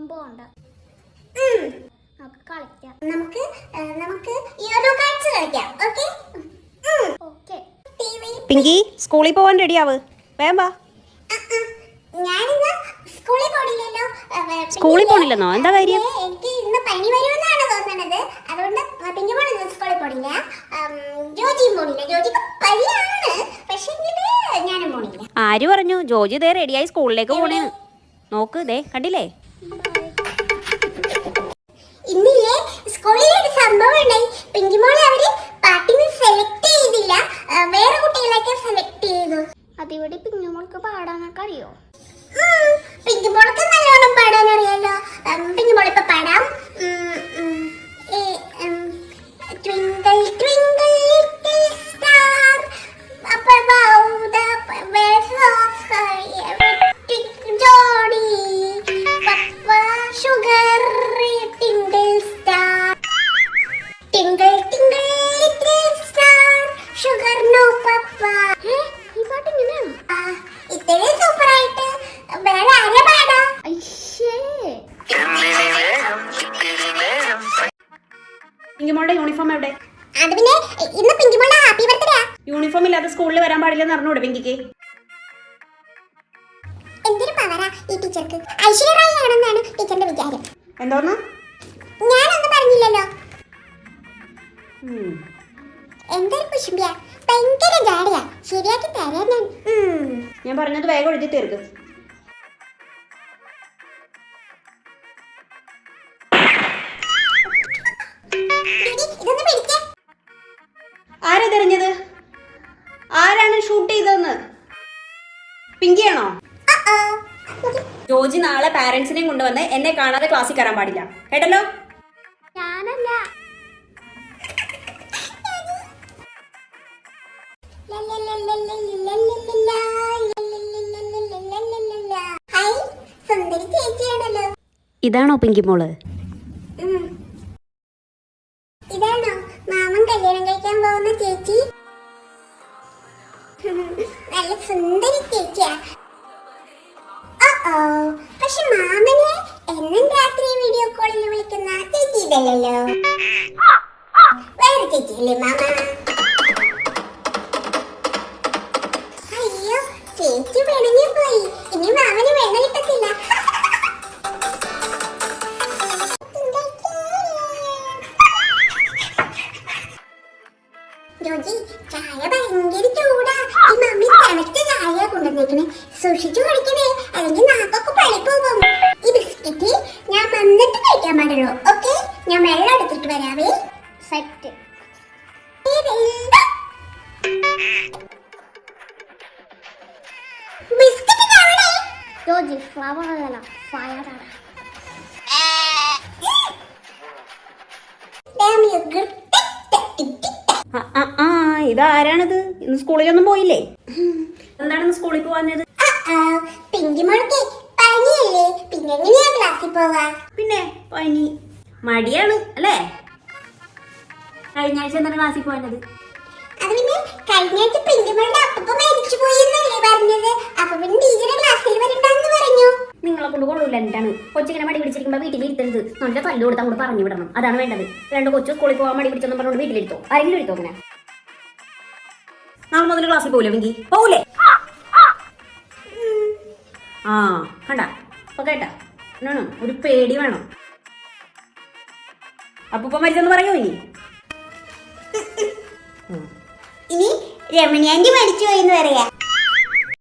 സംഭവമുണ്ട്. നമുക്ക് കളിക്കാം. നമുക്ക് നമുക്ക് ഓരോ കാഴ്ച കളിക്കാം. ഓക്കെ ഓക്കെ പിങ്കി സ്കൂളിൽ പോവാൻ റെഡിയാവ് വേമ്പാ ഞാനിന്ന് സ്കൂളിൽ പോണില്ലല്ലോ. സ്കൂളിൽ പോണില്ലെന്നോ? എന്താ കാര്യം? എനിക്ക് ഇന്ന് പനി വരുമെന്നാണ് തോന്നുന്നത് അതുകൊണ്ട് പിങ്കി പോണ സ്കൂളിൽ പോണില്ല. ജോജിയും പോണില്ല. ജോജി പനിയാണ്. പക്ഷേ ഞാനും പോണില്ല. ആര് പറഞ്ഞു? ജോജി ദേ റെഡിയായി സ്കൂളിലേക്ക് പോണേന്ന്. നോക്ക് ദേ കണ്ടില്ലേ? ഇന്നില്ലേ സ്കൂളിൽ ഒരു സംഭവം ഉണ്ടായി. പിങ്കിമോളെ അവർ പാട്ടിന് സെലക്ട് ചെയ്തില്ല. വേറെ കുട്ടികളൊക്കെ സെലക്ട് ചെയ്തു. അതിവിടെ പിഞ്ഞുമോൾക്ക് പാടാനൊക്കെ അറിയോ? പിങ്കിമോൾക്ക് നല്ലോണം പാടാൻ അറിയാലോ പിങ്കിമോൾ ഇപ്പൊ പാടാം. പിങ്കിമോളുടെ യൂണിഫോം എവിടെ? അത് പിന്നെ ഇന്ന് പിങ്കിമോളുടെ ഹാപ്പി ബർത്ത്ഡേ യൂണിഫോം ഇല്ലാതെ സ്കൂളിൽ വരാൻ പാടില്ലെന്ന് അറിഞ്ഞൂടെ പിങ്കിക്ക്? എന്തൊരു പവറാ ഈ ടീച്ചർക്ക് ഐശ്വര്യ റായി ആണെന്നാണ് ടീച്ചറിന്റെ വിചാരം. എന്തോന്ന്? ഞാനൊന്നും പറഞ്ഞില്ലല്ലോ. എന്തൊരു കുശുമ്പിയ. ഭയങ്കര ജാടിയാ. ശരിയാക്കി തരാൻ. ഞാൻ പറഞ്ഞത് വേഗം എഴുതി തീർക്ക്. ആരാ തെരഞ്ഞത് ആരാണ് ഷൂട്ട് ചെയ്തതെന്ന് പിങ്കിയാണോ. ജോജി നാളെ പാരന്റ്സിനെയും കൊണ്ടുവന്ന് എന്നെ കാണാതെ ക്ലാസ്സിൽ കയറാൻ പാടില്ല കേട്ടല്ലോ ഞാനല്ല ഇതാണോ പിങ്കിമോൾ ഉം. ചേച്ചി. നല്ല സുന്ദരി ചേച്ചിയാ. ഓ പക്ഷെ മാമനെ എന്നും രാത്രി വീഡിയോ കോളിൽ വിളിക്കുന്ന ചേച്ചി ഇതല്ലല്ലോ വേറെ ചേച്ചിയല്ലേ മാമ? ജോജി ചായ ഭയങ്കര ചൂടാ. ഈ മമ്മി തണുത്ത ചായ കൊണ്ടുവന്നേക്കണേ. സൂക്ഷിച്ചു കുടിക്കണേ അല്ലെങ്കിൽ നാക്കൊക്കെ പളിപ്പോകും. ഈ ബിസ്ക്കറ്റ് ഞാൻ വന്നിട്ട് കഴിക്കാൻ പാടുള്ളൂ ഓക്കെ? ഞാൻ വെള്ളം എടുത്തിട്ട് വരാവേ. സെറ്റ്. ജോജി ഫ്ലവർ അല്ല ഫയറാണ് Damn you, good. ഇതാരാണിത്? ഇന്ന് സ്കൂളിലൊന്നും പോയില്ലേ? എന്താണ് സ്കൂളിൽ പോവാഞ്ഞത്? പിന്നെ എങ്ങനെയാ ക്ലാസ്സിൽ പോവാ? പിന്നെ പനി. മടിയാണ് അല്ലേ? കഴിഞ്ഞ ആഴ്ച എന്താണ് ക്ലാസ്സിൽ പോയത് അത് പിന്നെ കഴിഞ്ഞ ആഴ്ച പിങ്കിമോളുടെ അപ്പൂപ്പ മരിച്ചു പോയി എന്നല്ലേ പറഞ്ഞത്. അപ്പൊ പിന്നെ ടീച്ചറെ ക്ലാസ്സിൽ വരണ്ടെന്ന് പറഞ്ഞു. നിങ്ങളെ കൊണ്ട് കൊള്ളൂല എന്താണ്? കൊച്ചിങ്ങനെ മടി പിടിച്ചിരിക്കുമ്പോ വീട്ടിൽ ഇരുത്തരുത്. നല്ല തല്ലു കൊടുത്താൽ അങ്ങോട്ട് പറഞ്ഞു വിടണം. അതാണ് വേണ്ടത്. രണ്ട് കൊച്ചു സ്കൂളിൽ പോകാൻ മടി പിടിച്ചെന്ന് പറഞ്ഞുകൊണ്ട് വീട്ടിലിരുത്തോ. ആരെങ്കിലും എടുത്തോ അങ്ങനെ നാളെ മുതൽ ക്ലാസ്സിൽ പോകില്ലേ വെങ്കി? പോകൂലേ ആ കണ്ട? അപ്പൊ കേട്ടാ? എന്നാണ് ഒരു പേടി വേണം. അപ്പൂപ്പ മരിച്ചെന്ന് പറയൂ ഇനി? ഇനി രമണിയാന്റെ മരിച്ചു പോയി എന്ന് പറയാ.